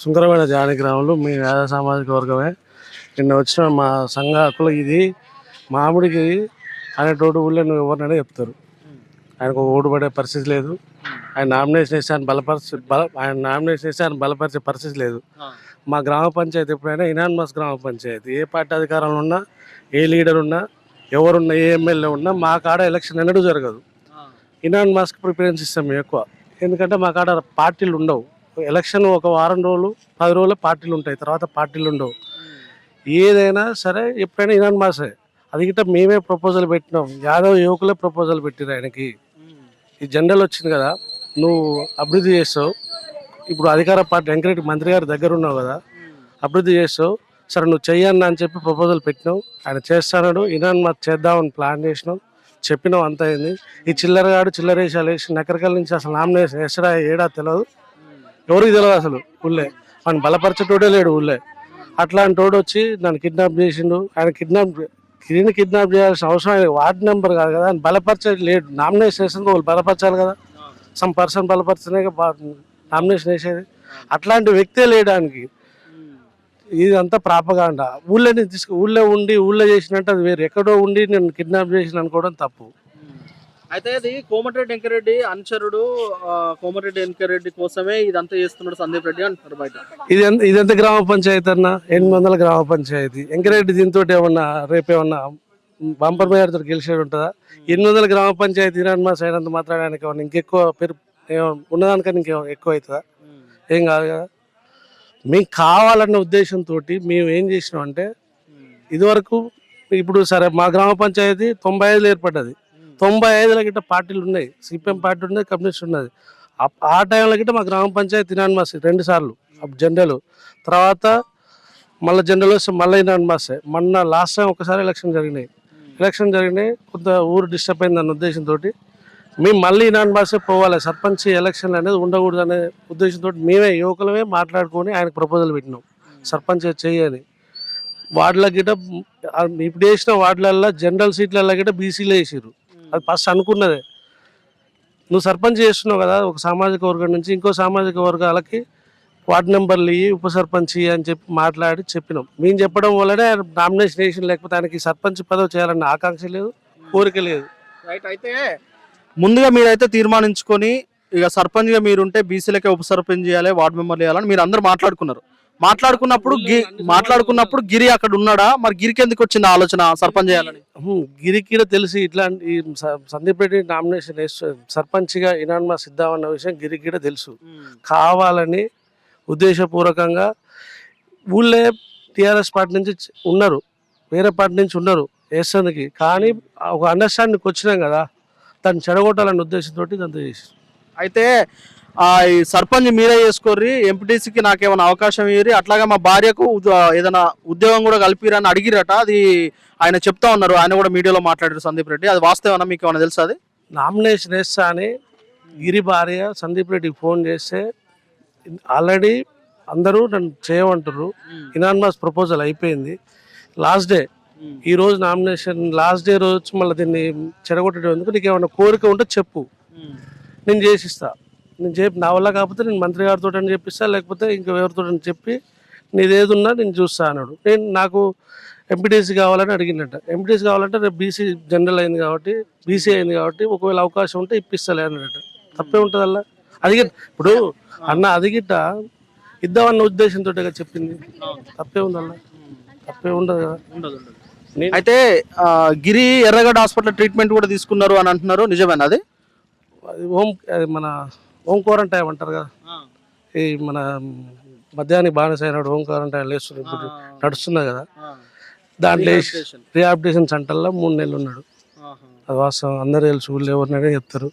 సుంకరమైన జాని గ్రామంలో మీ వేద సామాజిక వర్గమే. నిన్న వచ్చిన మా సంఘ హక్కులు ఇది మామిడికి అనేటోడు ఊళ్ళో నువ్వు ఎవరినైనా చెప్తారు. ఆయనకు ఓటు పడే పరిస్థితి లేదు. ఆయన నామినేషన్ వేసి ఆయన బలపరిచి బల ఆయన నామినేషన్ వేసి ఆయన బలపరిచే పరిస్థితి లేదు. మా గ్రామ పంచాయతీ ఎప్పుడైనా ఇనాన్మస్ గ్రామ పంచాయతీ ఏ పార్టీ అధికారంలో ఉన్నా ఏ లీడర్ ఉన్నా ఎవరున్నా ఏ ఎమ్మెల్యే ఉన్నా మా కాడ ఎలక్షన్ ఎన్నడూ జరగదు. ఇనాన్మస్కి ప్రిఫరెన్స్ ఇస్తాం ఎక్కువ. ఎందుకంటే మా కాడ పార్టీలు ఉండవు. ఎలక్షన్ ఒక వారం రోజులు పది రోజులు పార్టీలు ఉంటాయి తర్వాత పార్టీలు ఉండవు. ఏదైనా సరే ఎప్పుడైనా ఇనాన్మాసే అది గిట్ట మేమే ప్రపోజల్ పెట్టినాం. యాదవ్ యువకులే ప్రపోజల్ పెట్టిరు ఆయనకి. ఈ జనరల్ వచ్చింది కదా నువ్వు అభివృద్ధి చేస్తావు. ఇప్పుడు అధికార పార్టీ వెంకరెడ్డి మంత్రి గారి దగ్గర ఉన్నావు కదా అభివృద్ధి చేస్తావు. సరే నువ్వు చెయ్యన్నా అని చెప్పి ప్రపోజల్ పెట్టినావు. ఆయన చేస్తాడు ఇనాన్ మాకు చేద్దామని ప్లాన్ చేసినాం. చెప్పినాం అంత అయింది ఈ చిల్లరగాడు చిల్లరేషాలు వేసి నకరకల నుంచి అసలు నామినేషన్ వేసడా ఏడా తెలియదు ఎవరికి తెలియదు అసలు ఊళ్ళే. ఆయన బలపరచటోడే లేడు ఊళ్ళే. అట్లాంటి వాడు వచ్చి నన్ను కిడ్నాప్ చేసిండు. ఆయన కిడ్నాప్ కిరీని కిడ్నాప్ చేయాల్సిన అవసరం ఆయన వార్డ్ నెంబర్ కాదు కదా. ఆయన బలపరచే లేడు. నామినేషన్ వేసింది వాళ్ళు బలపరచాలి కదా. సమ్ పర్సన్ బలపరచనే నామినేషన్ వేసేది. అట్లాంటి వ్యక్తే లేడానికి ఇదంతా ప్రాపగాండ. ఊళ్ళోని తీసుకు ఊళ్ళో ఉండి ఊళ్ళో చేసినట్టు అది వేరు. ఎక్కడో ఉండి నేను కిడ్నాప్ చేసిన అనుకోవడం తప్పు. అయితే అది కోమటిరెడ్డి వెంకరెడ్డి అనుచరుడు కోమటిరెడ్డి వెంకరెడ్డి కోసమే ఇదంతా చేస్తున్నాడు సందీప్ రెడ్డి అంటున్నారు బయట. ఇది ఎంత గ్రామ పంచాయతీ అన్న? ఎనిమిది వందల గ్రామ పంచాయతీ. ఎంకరెడ్డి దీంతో ఏమన్నా రేపు ఏమన్నా బంపర్ మేయర్తో గెలిచేది ఉంటుందా? ఎనిమిది వందల గ్రామ పంచాయతీ ఇరాన్ మాస్ అయినంత మాత్రానికి ఏమన్నా ఇంకెక్కువ పెరు ఉన్నదానికన్నా ఇంకేమో ఎక్కువ అవుతుందా? ఏం కాదు కదా. మీకు కావాలన్న ఉద్దేశంతో మేము ఏం చేసినాం అంటే ఇదివరకు ఇప్పుడు సరే మా గ్రామ పంచాయతీ తొంభై ఐదులో ఏర్పడ్డది. తొంభై ఐదుల గిట్ట పార్టీలు ఉన్నాయి. సిపిఎం పార్టీ ఉన్నది కమ్యూనిస్ట్ ఉన్నది. ఆ- ఆ టైంలో గిట్ట మా గ్రామ పంచాయతీ ఇనాన్మాస్ రెండు సార్లు. జెండలు తర్వాత మళ్ళీ జెండలు వస్తే మళ్ళీ ఇనాన్మాసే మొన్న లాస్ట్ టైం ఒకసారి ఎలక్షన్ జరిగినాయి. ఎలక్షన్ జరిగినాయి కొంత ఊరు డిస్టర్బ్ అయింది అన్న ఉద్దేశంతో మేము మళ్ళీ ఇనాన్ బాసే పోవాలి. సర్పంచ్ ఎలక్షన్లు అనేది ఉండకూడదు అనే ఉద్దేశంతో మేమే యువకులమే మాట్లాడుకొని ఆయనకు ప్రపోజల్ పెట్టినాం. సర్పంచ్ చేయని వార్డుల గిట్ట ఇప్పుడు వేసిన వార్డులల్లో జనరల్ సీట్లలో గిట్ట బీసీలో వేసారు అది ఫస్ట్ అనుకున్నదే. నువ్వు సర్పంచ్ చేస్తున్నావు కదా ఒక సామాజిక వర్గం నుంచి ఇంకో సామాజిక వర్గాలకి వార్డు నెంబర్లు ఇయ్యి ఉప సర్పంచ్ అని చెప్పి మాట్లాడి చెప్పినాం. మేము చెప్పడం వల్లనే ఆయన నామినేషన్ వేసిన లేకపోతే ఆయనకి సర్పంచ్ పదవి చేయాలన్న ఆకాంక్ష లేదు కోరిక లేదు. రైట్ అయితే ముందుగా మీరైతే తీర్మానించుకొని ఇక సర్పంచ్గా మీరుంటే బీసీలకే ఉప సర్పంచ్ చేయాలి వార్డు మెంబర్ చేయాలని మీరు అందరు మాట్లాడుకున్నారు. మాట్లాడుకున్నప్పుడు గి- మాట్లాడుకున్నప్పుడు గిరి అక్కడ ఉన్నాడా? మరి గిరికి ఎందుకు వచ్చింది ఆలోచన సర్పంచ్ చేయాలని? గిరికి తెలిసి ఇట్లాంటి సందీప్ రెడ్డి నామినేషన్ వేస్తూ సర్పంచ్గా ఇనాన్మాస్ ఇద్దామన్న విషయం గిరికి తెలుసు. కావాలని ఉద్దేశపూర్వకంగా ఊళ్ళే టీఆర్ఎస్ పార్టీ నుంచి ఉన్నారు. వేరే పార్టీ నుంచి ఉన్నారు వేసేందుకు కానీ ఒక అండర్స్టాండింగ్కి వచ్చినాం కదా దాన్ని చెడగొట్టాలనే ఉద్దేశంతో ఇదంతా చేసి అయితే సర్పంచ్ మీరే చేసుకోర్రి ఎంపీటీసీకి నాకేమైనా అవకాశం ఇయ్యి అట్లాగే మా భార్యకు ఏదైనా ఉద్యోగం కూడా కలిపిరని అడిగిరట. అది ఆయన చెప్తా ఉన్నారు. ఆయన కూడా మీడియాలో మాట్లాడారు సందీప్ రెడ్డి. అది వాస్తవేనా మీకు ఏమైనా తెలుసా అది? నామినేషన్ వేస్తా అని గిరి భార్య సందీప్ రెడ్డికి ఫోన్ చేస్తే ఆల్రెడీ అందరూ నన్ను చేయమంటారు ఇనాన్మాస్ ప్రపోజల్ అయిపోయింది. లాస్ట్ డే ఈ రోజు నామినేషన్ లాస్ట్ డే రోజు మళ్ళీ దీన్ని చెడగొట్టడం ఎందుకు? నీకు ఏమైనా కోరిక ఉంటే చెప్పు. నేను చేసిస్తా. నేను చెప్పి నా వల్ల కాకపోతే నేను మంత్రి గారితో అని చెప్పిస్తా లేకపోతే ఇంకా ఎవరితో చెప్పి నీది ఏది ఉన్నా నేను చూస్తా అన్నాడు. నేను నాకు ఎంపీటీసీ కావాలని అడిగినట్ట ఎంపీటీసీ కావాలంటే రేపు బీసీ జనరల్ అయింది కాబట్టి బీసీ అయింది కాబట్టి ఒకవేళ అవకాశం ఉంటే ఇప్పిస్తలే అన్నట్ట తప్పే ఉంటుంది అలా అది గిట్ట- ఇప్పుడు అన్న అది గిట్ట ఇద్దామన్న ఉద్దేశంతో చెప్పింది. తప్పే ఉంది అలా తప్పే ఉండదు కదా? అయితే గిరి ఎర్రగడ్డ హాస్పిటల్ ట్రీట్మెంట్ కూడా తీసుకున్నారు అని అంటున్నారు. నిజమేనా అది? అది హోమ్ అది మన హోమ్ క్వారంటైన్ అంటారు కదా? ఈ మన మధ్యాహ్నం బానిస అయినాడు హోమ్ క్వారంటైన్ లేస్తుంది ఇప్పుడు నడుస్తున్నది కదా? దాంట్లో రీహాబిటేషన్ సెంటర్లో మూడు నెలలు ఉన్నాడు. అది వాస్తవం. అందరూ తెలుసు ఊళ్ళో ఎవరినైనా చెప్తారు.